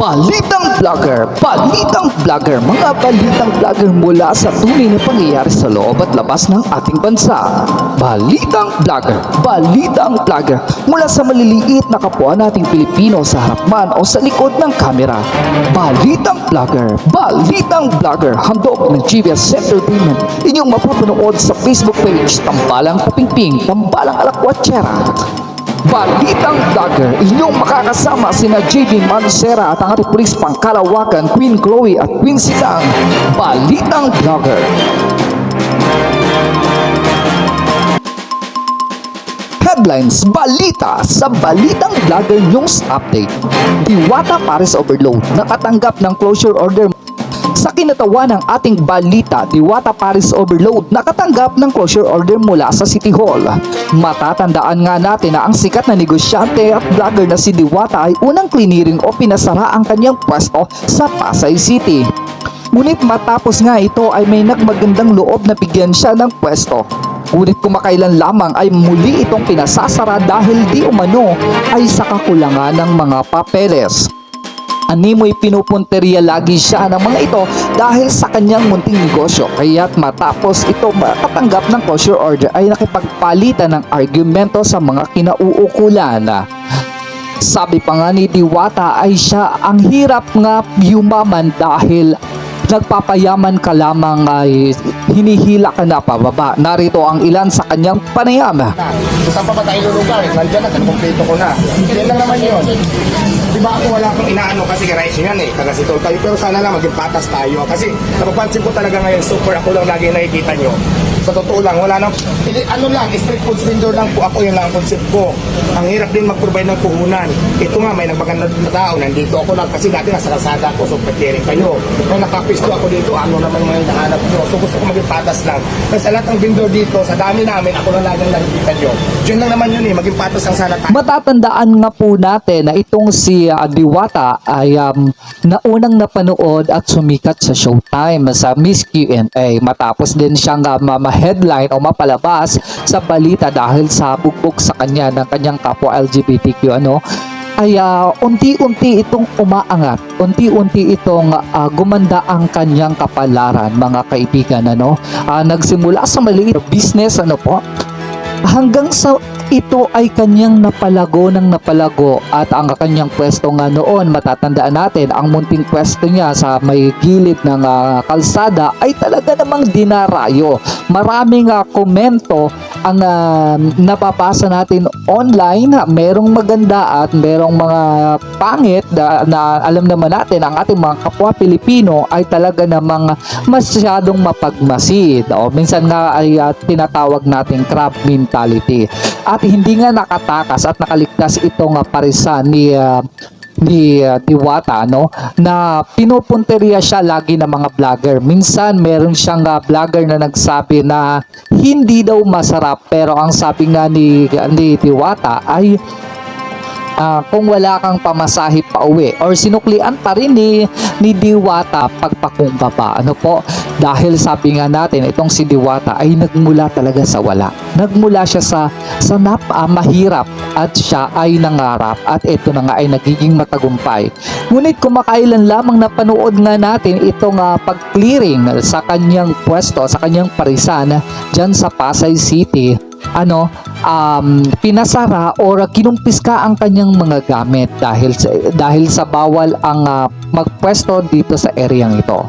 Balitang Vlogger, Balitang Vlogger, mga balitang vlogger mula sa tunay na pangyayari sa loob at labas ng ating bansa. Balitang Vlogger, Balitang Vlogger, mula sa maliliit na kapwa nating Pilipino sa harap man o sa likod ng kamera. Balitang Vlogger, Balitang Vlogger, handog ng GBS Entertainment, inyong mapapanood sa Facebook page, Tambalang Kapingping, Tambalang Alakwatsyera. Balitang Vlogger, inyong makakasama sina JB Manucera at ang ating pulis pangkalawakan, Queen Chloe at Queen Silang. Balitang Vlogger. Headlines, balita sa Balitang Vlogger News Update. Diwata Paris Overload, nakatanggap ng closure order sa kinatawan ng ating balita, Diwata Paris Overload nakatanggap ng closure order mula sa City Hall. Matatandaan nga natin na ang sikat na negosyante at vlogger na si Diwata ay unang clearing o pinasara ang kanyang pwesto sa Pasay City. Ngunit matapos nga ito ay may nagmagandang loob na bigyan siya ng pwesto. Ngunit kumakailan lamang ay muli itong pinasasara dahil di umano ay sa kakulangan ng mga papeles. Animoy pinupunteriya lagi siya ng mga ito dahil sa kanyang munting negosyo. Kaya't matapos ito makatanggap ng closure order ay nakipagpalitan ng argumento sa mga kinauukulan. Sabi pa nga ni Diwata ay siya ang hirap nga yumaman dahil nagpapayaman ka lamang ay hinihila ka na pababa. Narito ang ilan sa kanyang panayam. So, saan pa ba tayo lulugar? Nandiyan na, kompleto ko na. Yan lang naman yun. Ba ako wala akong inaano kasi garage yan eh, taga Sitol tayo. Pero sana lang maging patas tayo. Kasi napapansin ko talaga ngayon, super ako lang lagi nakikita nyo. Sa totoo lang, wala nang, ano lang, street food vendor lang po ako, yun lang ang concept ko. Ang hirap din mag-provide ng puhunan. Ito nga, may nagmaganda na tao, nandito ako lang, kasi dati nasa kalsada ako, so preparing kayo. Kung nakapisto ako dito, ano naman mga hinahanap nyo. So gusto ko maging patas lang. Kasi lahat ng vendor dito, sa dami namin, ako lang lagi ang nakikita nyo. Diyan lang naman yun eh, maging patas lang sana tayo. Matatandaan nga po natin na itong si ah, Diwata ay um, naunang napanood at sumikat sa Showtime sa Miss Q&A matapos din siyang uh, ma-headline o mapalabas sa balita dahil sa bugbog sa kanya ng kanyang kapwa LGBTQ ano? Ay ah, unti-unti itong umaangat, unti-unti itong ah, gumanda ang kanyang kapalaran mga kaibigan ano. Ah, nagsimula sa maliit business ano po, hanggang sa ito ay kanyang napalago ng napalago at ang kanyang pwesto nga noon matatandaan natin ang munting pwesto niya sa may gilid ng ah, kalsada ay talaga namang dinarayo maraming ah, komento ang ah, napapasa natin online. Merong maganda at merong mga pangit na, na alam naman natin ang ating mga kapwa Pilipino ay talaga namang masyadong mapagmasid. O minsan nga ay ah, tinatawag nating crab mentality. At hindi nga nakatakas at nakaligtas itong uh, parisan ni ah, ni ah, Diwata no na pinupunteriya siya lagi ng mga vlogger. Minsan meron siyang ah, vlogger na nagsabi na hindi daw masarap pero ang sabi nga ni ni Diwata ay ah, kung wala kang pamasahe pa uwi or sinuklian pa rin ni, ni Diwata pagpakumbaba. Ano po? Dahil sabi nga natin, itong si Diwata ay nagmula talaga sa wala. Nagmula siya sa, sa nap, ah, mahirap at siya ay nangarap at ito na nga ay nagiging matagumpay. Ngunit kumakailan lamang napanood nga natin itong ah, pag-clearing sa kanyang pwesto, sa kanyang parisan dyan sa Pasay City ano um, pinasara or kinumpiska ang kanyang mga gamit dahil sa, dahil sa bawal ang ah, magpwesto dito sa areang ito.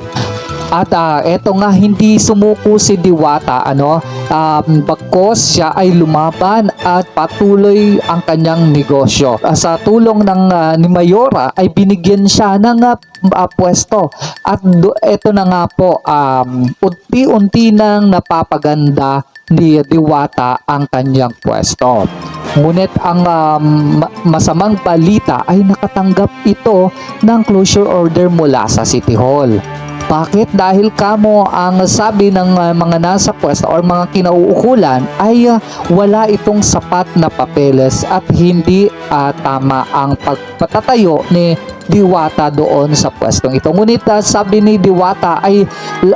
At ah, eto nga hindi sumuko si Diwata ano um, bagkos siya ay lumaban at patuloy ang kanyang negosyo. Ah, sa tulong ng ah, ni Mayora ay binigyan siya ng ah, ah, pwesto at do, eto na nga po um, unti-unti nang napapaganda ni Diwata ang kanyang pwesto. Ngunit ang um, ma- masamang balita ay nakatanggap ito ng closure order mula sa City Hall. Bakit? Dahil kamo ang sabi ng uh, mga nasa pwesto or mga kinauukulan ay uh, wala itong sapat na papeles at hindi uh, tama ang pagpatatayo ni Diwata doon sa pwestong ito. Ngunit ah, sabi ni Diwata ay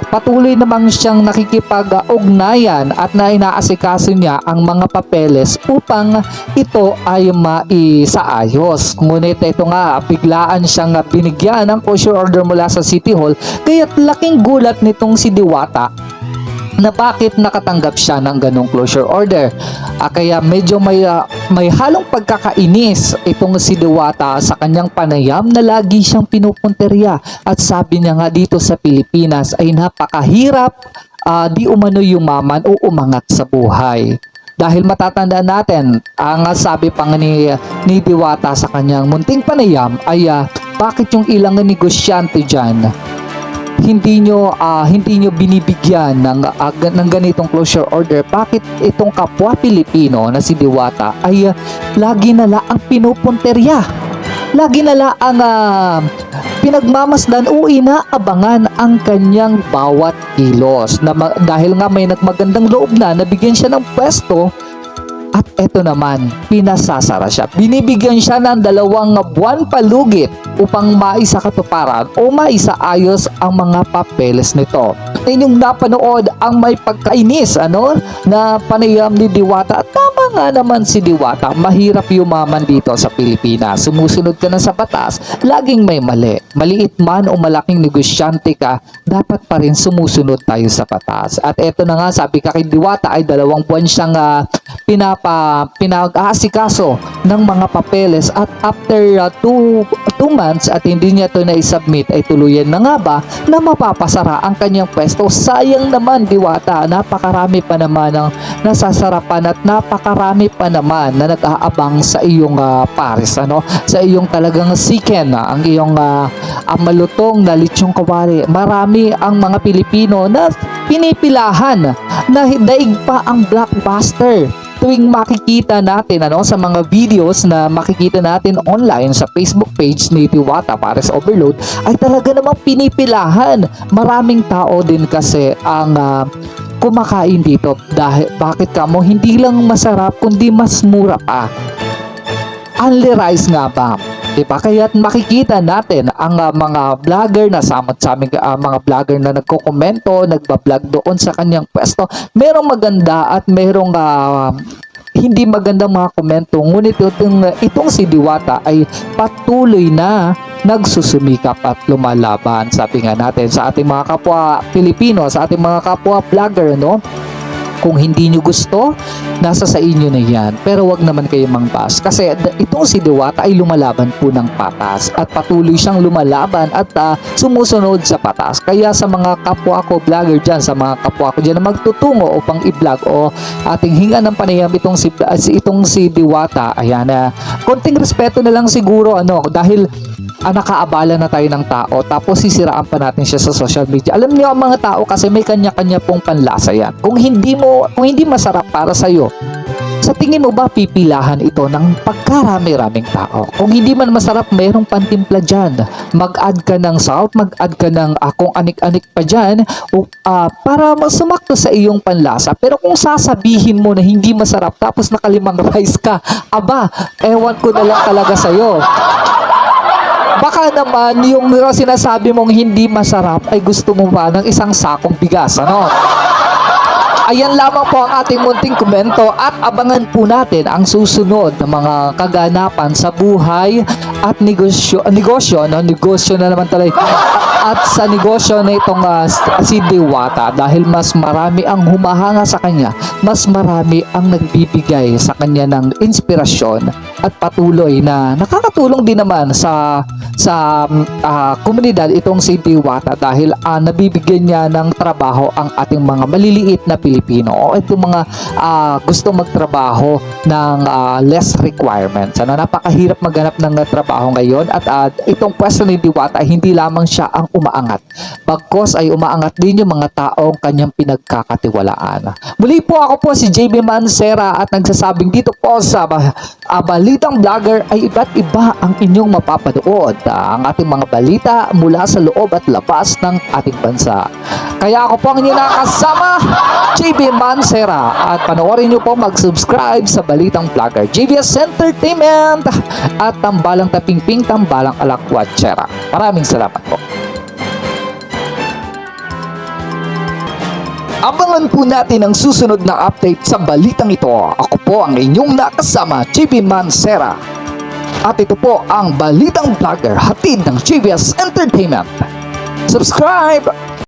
patuloy namang siyang nakikipag-ugnayan at na inaasikaso niya ang mga papeles upang ito ay maisaayos. Ngunit ito nga, biglaan siyang binigyan ng closure order mula sa City Hall kaya't laking gulat nitong si Diwata na bakit nakatanggap siya ng ganong closure order. Ah, kaya medyo may, ah, may halong pagkakainis itong si Diwata sa kanyang panayam na lagi siyang pinupunterya. At sabi niya nga dito sa Pilipinas ay napakahirap ah, di umano yumaman o umangat sa buhay. Dahil matatandaan natin, ang sabi pa ni, ni Diwata sa kanyang munting panayam ay ah, bakit yung ilang negosyante dyan hindi nyo ah, hindi nyo binibigyan ng gan- ng ganitong closure order. Bakit itong kapwa Pilipino na si Diwata ay ah, lagi na ang pinupunterya? Lagi na ang ah, pinagmamasdan o inaabangan ang kanyang bawat kilos. Na dahil nga may nagmagandang loob na nabigyan siya ng pwesto eto naman, pinasasara siya. Binibigyan siya ng dalawang buwan palugit upang maisa katuparan o maisaayos ang mga papeles nito. Inyong napanood ang may pagkainis ano na panayam ni Diwata. At tama nga naman si Diwata, mahirap yumaman dito sa Pilipinas. Sumusunod ka na sa batas, laging may mali. Maliit man o malaking negosyante ka, dapat pa rin sumusunod tayo sa batas. At eto na nga, sabi ka kay Diwata ay dalawang buwan siyang ah, pinapa, pinag-aasikaso ng mga papeles at after uh, two, two months at hindi niya ito na-submit ay tuluyan na nga ba na mapapasara ang kanyang pwesto. Sayang naman Diwata, napakarami pa naman ang nasasarapan at napakarami pa naman na nag-aabang sa iyong ah, pares ano? Sa iyong talagang siken ah, ang iyong ah, ang malutong na litsong kawari. Marami ang mga Pilipino na pinipilahan na daig pa ang blockbuster tuwing makikita natin ano sa mga videos na makikita natin online sa Facebook page ni Tiwata Pares Overload ay talaga namang pinipilahan. Maraming tao din kasi ang ah, kumakain dito. Dahil bakit kamo hindi lang masarap kundi mas mura pa. Only rice nga ba Diba? Kaya makikita natin ang ah, mga vlogger na samot sa aming ah, mga vlogger na nagko-komento, nagba-vlog doon sa kanyang pwesto. Merong maganda at merong ah, hindi magandang mga komento. Ngunit itong, itong si Diwata ay patuloy na nagsusumikap at lumalaban. Sabi nga natin sa ating mga kapwa Pilipino, sa ating mga kapwa vlogger, no? Kung hindi nyo gusto, nasa sa inyo na yan. Pero wag naman kayo mangbas. Kasi itong si Diwata ay lumalaban po ng patas. At patuloy siyang lumalaban at ah, sumusunod sa patas. Kaya sa mga kapwa ko vlogger dyan, sa mga kapwa ko dyan na magtutungo upang i-vlog o ating hinga ng panayam itong si, ah, itong si Diwata. Ayan na. konting respeto na lang siguro ano dahil ah, nakaabala na tayo ng tao tapos sisiraan pa natin siya sa social media. Alam niyo ang mga tao kasi may kanya-kanya pong panlasa yan. Kung hindi mo kung hindi masarap para sa iyo, sa tingin mo ba pipilahan ito ng pagkarami-raming tao? Kung hindi man masarap, mayroong pantimpla dyan. Mag-add ka ng salt, mag-add ka ng ah, kung anik-anik pa dyan ah, para sumakto sa iyong panlasa. Pero kung sasabihin mo na hindi masarap tapos nakalimang rice ka, aba, ewan ko na lang talaga sa'yo. Baka naman yung sinasabi mong hindi masarap ay gusto mo pa ng isang sakong bigas, ano? Ayan lamang po ang ating munting komento at abangan po natin ang susunod na mga kaganapan sa buhay at negosyo, negosyo, no? negosyo na naman talaga at sa negosyo na itong ah, si Diwata dahil mas marami ang humahanga sa kanya, mas marami ang nagbibigay sa kanya ng inspirasyon at patuloy na nakakatulong din naman sa sa ah, komunidad itong si Diwata dahil ah, nabibigyan niya ng trabaho ang ating mga maliliit na Pilipino o itong mga ah, gusto magtrabaho ng ah, less requirements. Ano, napakahirap maghanap ng ah, trabaho ngayon at ah, itong pwesto ni Diwata hindi lamang siya ang umaangat. Bagkos ay umaangat din yung mga taong kanyang pinagkakatiwalaan. Muli po ako po si JB Mansera at nagsasabing dito po sa ah, Balitang Vlogger ay iba't iba ang inyong mapapanood. Ah, ang ating mga balita mula sa loob at labas ng ating bansa. Kaya ako po ang inyong nakasama, JB Mansera. At panoorin nyo po mag-subscribe sa Balitang Vlogger. JBS Entertainment at Tambalang Tapingping, Tambalang Alakwatsyera. Maraming salamat po. Abangan po natin ang susunod na update sa balitang ito. Ako po ang inyong nakasama, JB Mansera. At ito po ang Balitang Vlogger hatid ng JBS Entertainment. Subscribe!